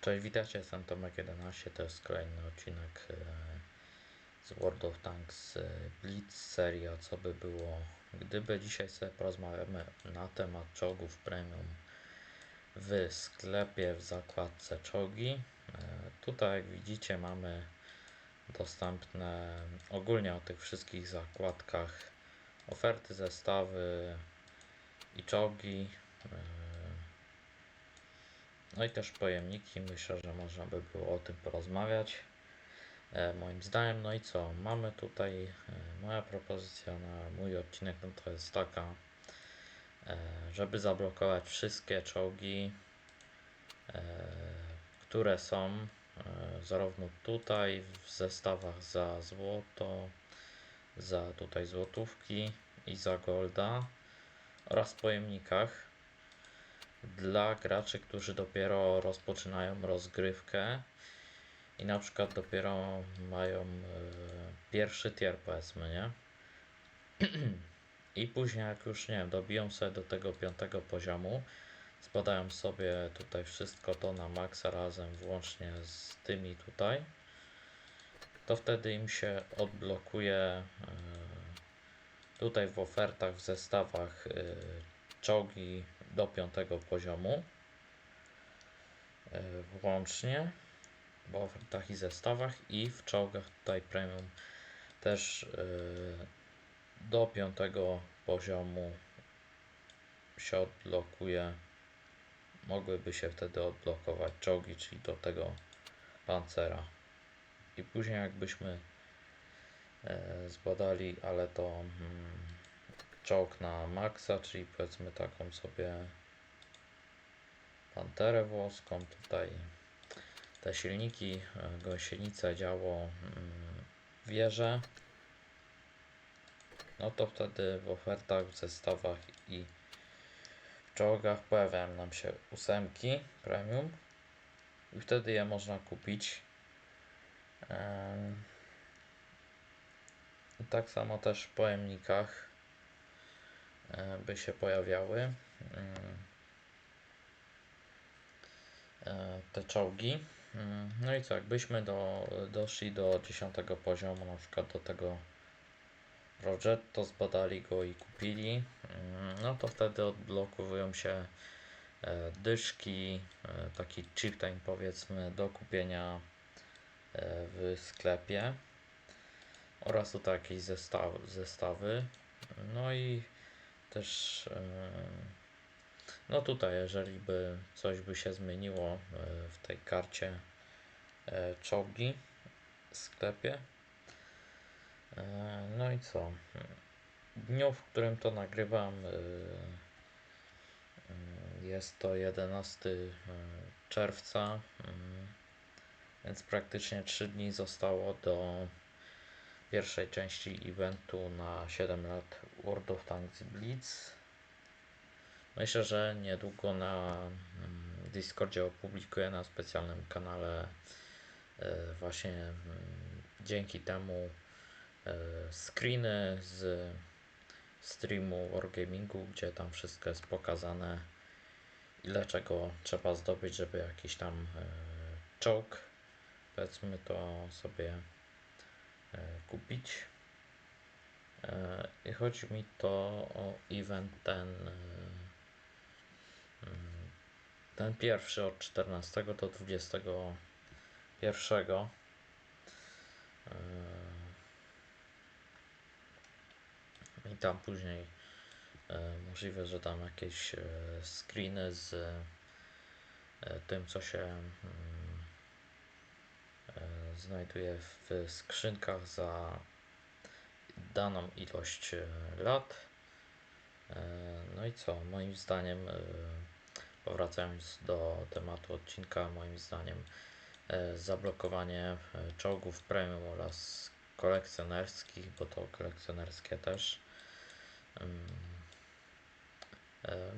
Cześć, witajcie, jestem Tomek11, to jest kolejny odcinek e, z World of Tanks e, Blitz seria, co by było gdyby. Dzisiaj sobie porozmawiamy na temat czołgów premium w sklepie w zakładce czołgi. E, Tutaj jak widzicie mamy dostępne ogólnie o tych wszystkich zakładkach oferty, zestawy i czołgi. No i też pojemniki, myślę, że można by było o tym porozmawiać. E, moim zdaniem, no i co? Mamy tutaj e, moja propozycja na mój odcinek, no to jest taka, e, żeby zablokować wszystkie czołgi, które są zarówno tutaj w zestawach za złoto, za tutaj złotówki i za golda oraz pojemnikach dla graczy, którzy dopiero rozpoczynają rozgrywkę i na przykład dopiero mają e, pierwszy tier powiedzmy, nie? I później jak już nie wiem, dobiją sobie do tego piątego poziomu, spadają sobie tutaj wszystko to na maksa razem włącznie z tymi tutaj, to wtedy im się odblokuje e, tutaj w ofertach, w zestawach e, czołgi do piątego poziomu e, włącznie w ofertach i zestawach i w czołgach tutaj premium też e, do piątego poziomu się odblokuje. Mogłyby się wtedy odblokować czołgi, czyli do tego pancera. I później jakbyśmy e, zbadali, ale to mm, czołg na maksa, czyli powiedzmy taką sobie panterę włoską. Tutaj te silniki, e, gąsienica, działo, mm, wieże. No to wtedy w ofertach, w zestawach i w czołgach pojawiają nam się ósemki premium i wtedy je można kupić. I tak samo też w pojemnikach by się pojawiały mm, e, te czołgi. Mm, No i co, jakbyśmy do, doszli do 10 poziomu, na przykład do tego Progetto, zbadali go i kupili, mm, no to wtedy odblokowują się e, dyszki, e, taki chieftain powiedzmy do kupienia e, w sklepie oraz tutaj jakieś zestaw, zestawy. No i też e, no tutaj jeżeli by coś by się zmieniło e, w tej karcie e, czołgi w sklepie. No i co? Dniu, w którym to nagrywam, jest to 11 e, czerwca, więc praktycznie 3 dni zostało do pierwszej części eventu na 7 lat World of Tanks Blitz. Myślę, że niedługo na mm, Discordzie opublikuję na specjalnym kanale e, właśnie mm, dzięki temu e, screeny z streamu Wargamingu, gdzie tam wszystko jest pokazane ile czego trzeba zdobyć, żeby jakiś tam e, czołg powiedzmy to sobie kupić. E, I chodzi mi to o event ten e, mm, ten pierwszy od 14 do 21. E, I tam później e, możliwe, że tam jakieś e, screeny z e, tym, co się mm, e, znajduje w skrzynkach za daną ilość e, lat. E, No i co? Moim zdaniem, e, powracając do tematu odcinka, moim zdaniem zablokowanie czołgów premium oraz kolekcjonerskich, bo to kolekcjonerskie też e,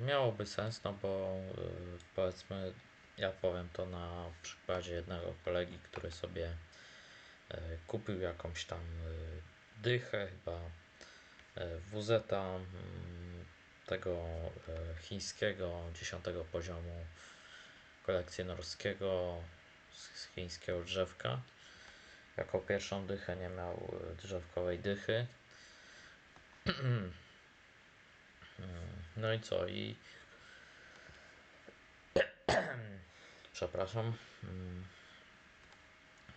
miałoby sens, no bo powiedzmy, ja powiem to na przykładzie jednego kolegi, który sobie kupił jakąś tam e, dychę, chyba e, WZ mm, tego e, chińskiego 10 poziomu kolekcjonerskiego z chińskiego drzewka. Jako pierwszą dychę nie miał drzewkowej dychy. No i co? I przepraszam.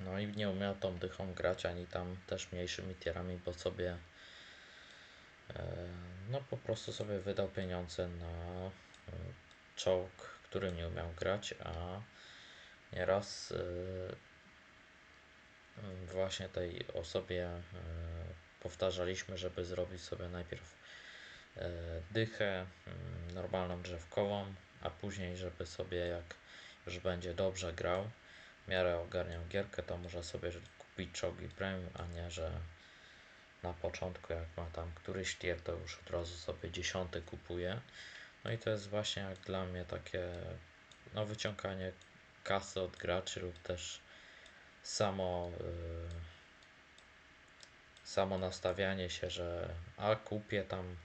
No i nie umiał tą dychą grać, ani tam też mniejszymi tierami, bo sobie e, no po prostu sobie wydał pieniądze na e, czołg, którym nie umiał grać, a nieraz e, właśnie tej osobie powtarzaliśmy, żeby zrobić sobie najpierw dychę mm, normalną drzewkową, a później, żeby sobie jak już będzie dobrze grał, w miarę ogarniał gierkę, to może sobie kupić czołgi premium, a nie, że na początku jak ma tam któryś tier, to już od razu sobie dziesiąty kupuje. No i to jest właśnie jak dla mnie takie no wyciąganie kasy od graczy lub też samo yy, samo nastawianie się, że a kupię tam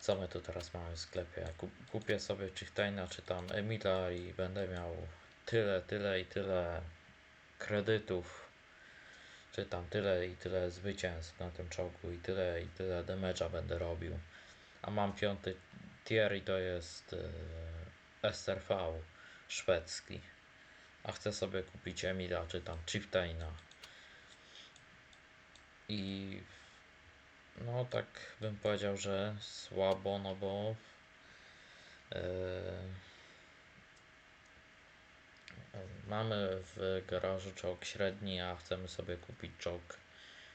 co my tu teraz mamy w sklepie? Kup- Kupię sobie Chieftaina czy tam Emila i będę miał tyle, tyle i tyle kredytów, czy tam tyle i tyle zwycięstw na tym czołgu i tyle i tyle damage'a będę robił. A mam piąty tier i to jest yy, SRV szwedzki. A chcę sobie kupić Emila czy tam Chieftaina. I no tak bym powiedział, że słabo, no bo yy, mamy w garażu czołg średni, a chcemy sobie kupić czołg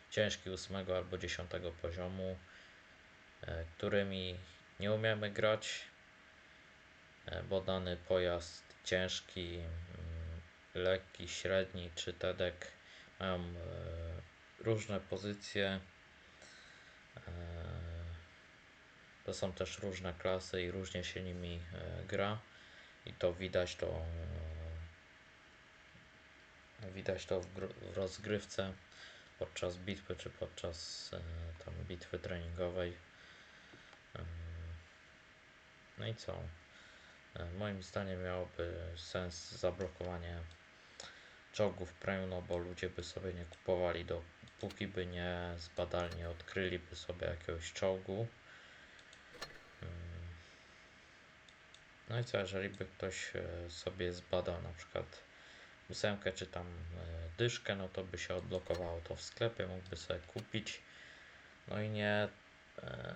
ciężki 8 albo 10 poziomu, yy, którymi nie umiemy grać, yy, bo dany pojazd ciężki, yy, lekki, średni czy TEDek mają yy, różne pozycje. To są też różne klasy i różnie się nimi e, gra. I to widać to e, widać to w, w rozgrywce podczas bitwy czy podczas e, tam bitwy treningowej. Eee, No i co? E, Moim zdaniem miałoby sens zablokowanie czołgów premium, no bo ludzie by sobie nie kupowali dopóki by nie zbadali, nie odkryliby sobie jakiegoś czołgu. No i co, jeżeli by ktoś e, sobie zbadał na przykład ósemkę czy tam e, dyszkę, no to by się odblokowało to w sklepie, mógłby sobie kupić. No i nie, e,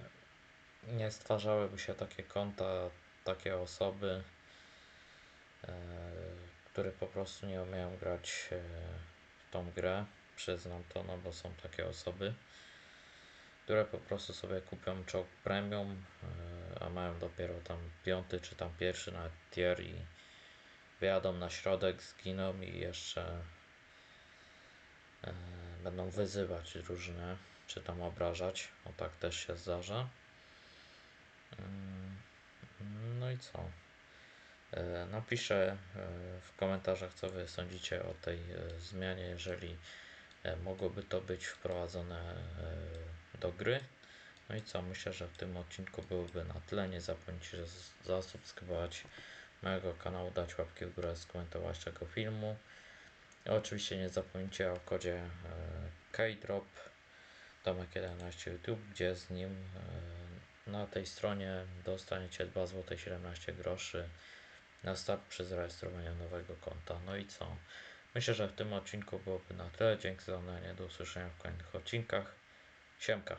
nie stwarzałyby się takie konta, takie osoby, e, które po prostu nie umieją grać w tą grę. Przyznam to, no bo są takie osoby, które po prostu sobie kupią czołg premium, a mają dopiero tam piąty czy tam pierwszy na tier i wyjadą na środek, zginą i jeszcze e, będą wyzywać różne, czy tam obrażać. O tak też się zdarza. Mm, No i co? E, Napiszę e, w komentarzach, co Wy sądzicie o tej zmianie, jeżeli mogłoby to być wprowadzone do gry. No i co? Myślę, że w tym odcinku byłoby na tyle. Nie zapomnijcie zasubskrybować mojego kanału, dać łapki w górę, skomentować tego filmu. I oczywiście nie zapomnijcie o kodzie e, KDROP Tomek11 YouTube, gdzie z nim e, na tej stronie dostaniecie 2 zł 17 groszy na start przy zarejestrowaniu nowego konta. No i co? Myślę, że w tym odcinku byłoby na tyle. Dzięki za oglądanie. Do usłyszenia w kolejnych odcinkach. Siemka.